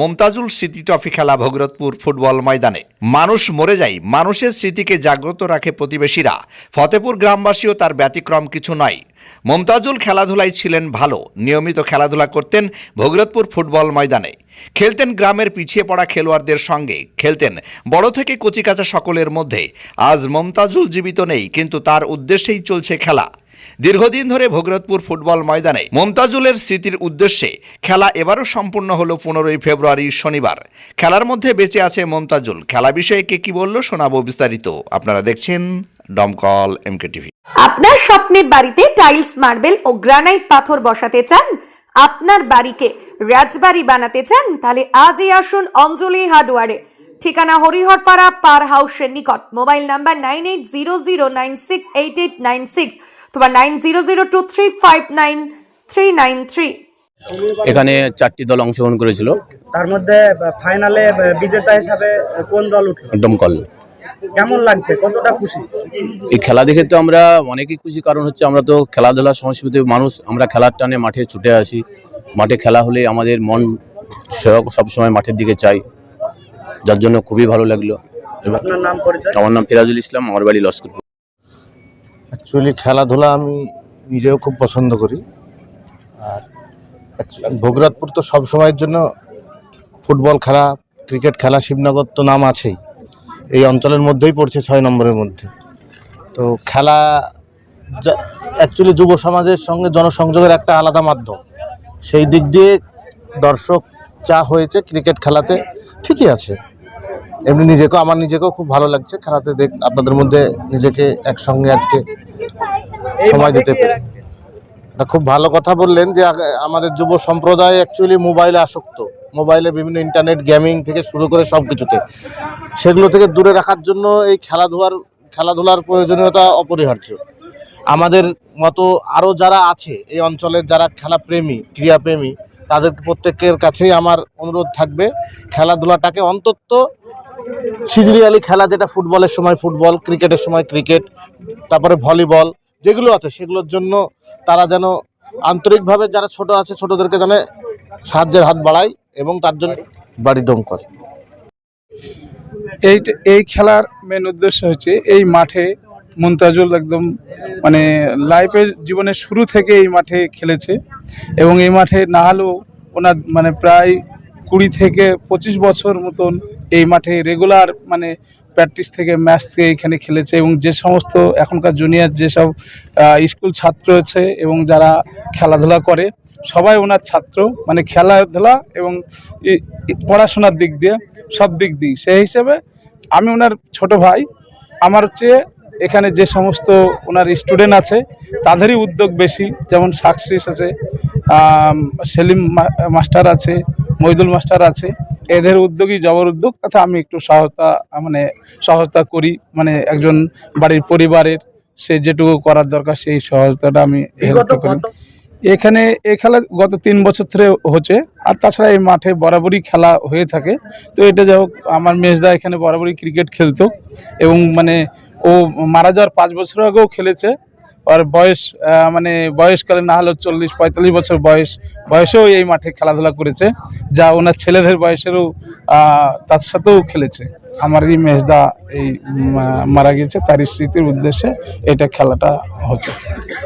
মমতাজুল স্মৃতি ট্রফি খেলা ভগরতপুর ফুটবল ময়দানে। মানুষ মরে যায়, মানুষের স্মৃতিকে জাগ্রত রাখে প্রতিবেশীরা। ফতেপুর গ্রামবাসীও তার ব্যতিক্রম কিছু নয়। মমতাজুল খেলাধুলায় ছিলেন ভালো, নিয়মিত খেলাধুলা করতেন ভগরতপুর ফুটবল ময়দানে। খেলতেন গ্রামের পিছিয়ে পড়া খেলোয়াড়দের সঙ্গে, খেলতেন বড় থেকে কচিকাচা সকলের মধ্যে। আজ মমতাজুল জীবিত নেই, কিন্তু তার উদ্দেশ্যেই চলছে খেলা। দীর্ঘদিন ধরে ভগরতপুর ফুটবল ময়দানে মমতাজুলের স্মৃতির উদ্দেশ্যে খেলা এবারও সম্পূর্ণ হলো পনেরোই ফেব্রুয়ারি শনিবার। খেলার মধ্যে বেঁচে আছে মমতাজুল। খেলা বিষয়ে কে কি বলল শোনাবো বিস্তারিত। আপনারা দেখছেন ডমকল এমকে টিভি আপনার স্বপ্নের বাড়িতে টাইলস, মার্বেল ও গ্রানাইট পাথর বসাতে চান? আপনার বাড়িকে রাজবাড়ি বানাতে চান? তাহলে আজই আসুন অঞ্জলি হার্ডওয়ারে। ঠিকানা হরিহরপাড়া পার হাউসের নিকট। Mobile number nine eight zero zero nine six eight eight nine six অথবা nine zero zero two three five nine three nine three. এখানে চারটি দল অংশগ্রহণ করেছিল। তার মধ্যে ফাইনালে বিজেতা হিসাবে কোন দল উঠল? ডমকল কেমন লাগছে? কতটা খুশি? এই খেলা দেখে তো আমরা অনেকই খুশি কারণ হচ্ছে আমরা তো খেলাধুলা সংস্কৃতির মানুষ আমরা খেলার টানে মাঠে ছুটে আসি। মাঠে খেলা হলে আমাদের মন সেরকম সবসময় মাঠের দিকে চাই যার জন্য খুবই ভালো লাগল। এবার নাম পরিচয়? আমার নাম ফিরাজুল ইসলাম আমার বাড়ি লস্করপুর অ্যাকচুয়ালি খেলাধুলা আমি নিজেও খুব পছন্দ করি। আর ভোগরাতপুর তো সব সময়ের জন্য ফুটবল খেলা ক্রিকেট খেলা শিবনগর তো নাম আছেই। এই অঞ্চলের মধ্যেই পড়ছে ছয় নম্বরের মধ্যে। তো খেলা অ্যাকচুয়ালি যুব সমাজের সঙ্গে জনসংযোগের একটা আলাদা মাধ্যম। সেই দিক দিয়ে দর্শক চা হয়েছে ক্রিকেট খেলাতে ঠিকই আছে। এমনি নিজেকেও আমার নিজেকেও খুব ভালো লাগছে। খেলাতে দেখ আপনাদের মধ্যে নিজেকে একসঙ্গে আজকে সময় দিতে পেরে। খুব ভালো কথা বললেন যে আমাদের যুব সম্প্রদায় অ্যাকচুয়ালি মোবাইলে আসক্ত। মোবাইলে বিভিন্ন ইন্টারনেট গেমিং থেকে শুরু করে সব কিছুতে সেগুলো থেকে দূরে রাখার জন্য এই খেলাধুলার খেলাধুলার প্রয়োজনীয়তা অপরিহার্য। আমাদের মতো আরও যারা আছে এই অঞ্চলের যারা খেলাপ্রেমী ক্রীড়াপ্রেমী তাদের প্রত্যেকের কাছেই আমার অনুরোধ থাকবে খেলাধুলাটাকে অন্তত সিজনিয়ালি খেলা যেটা ফুটবলের সময় ফুটবল, ক্রিকেটের সময় ক্রিকেট, তারপরে ভলিবল যেগুলো আছে সেগুলোর জন্য তারা যেন আন্তরিকভাবে যারা ছোট আছে ছোটদেরকে যেন সাহায্যের হাত বাড়ায় এবং তার জন্য বাড়ি দমকল এই এই খেলার মেন উদ্দেশ্য হচ্ছে এই মাঠে মুমতাজুল একদম মানে লাইফের জীবনের শুরু থেকে এই মাঠে খেলেছে এবং এই মাঠে না হলেও ওনার মানে প্রায় কুড়ি থেকে পঁচিশ বছর মতন এই মাঠে রেগুলার মানে প্র্যাকটিস থেকে ম্যাচ থেকে এখানে খেলেছে এবং যে সমস্ত এখনকার জুনিয়র যেসব স্কুল ছাত্র আছে এবং যারা খেলাধুলা করে, সবাই ওনার ছাত্র। মানে খেলাধুলা এবং পড়াশোনার দিক দিয়ে সব দিক দিয়ে সেই হিসেবে আমি ওনার ছোট ভাই। আমার হচ্ছে এখানে যে সমস্ত ওনার স্টুডেন্ট আছে, তাদেরই উদ্যোগ বেশি। যেমন সাকসিস আছে সেলিম মাস্টার আছে মইদুল মাস্টার আছে। এদের উদ্যোগই জবর উদ্যোগ তাতে আমি একটু সহায়তা মানে সহায়তা করি। মানে একজন বাড়ির পরিবারের সে যেটুকু করার দরকার সেই সহায়তাটা আমি হেল্প করি। এখানে এই খেলা গত তিন বছর ধরে হচ্ছে আর তাছাড়া এই মাঠে বরাবরই খেলা হয়ে থাকে। তো এটা যাই হোক আমার মেজদা এখানে বরাবরই ক্রিকেট খেলতো। এবং মানে ও মারা যাওয়ার পাঁচ বছর আগেও খেলেছে। আর বয়স মানে বয়সকালে না হলেও চল্লিশ, পঁয়তাল্লিশ বছর বয়স, বয়সেও এই মাঠে খেলাধুলা করেছে, যা ওনার ছেলেদের বয়সেরও তার সাথেও খেলেছে। আমার এই মেজদা এই মারা গেছে তার স্মৃতির উদ্দেশ্যে এটা খেলাটা হচ্ছে।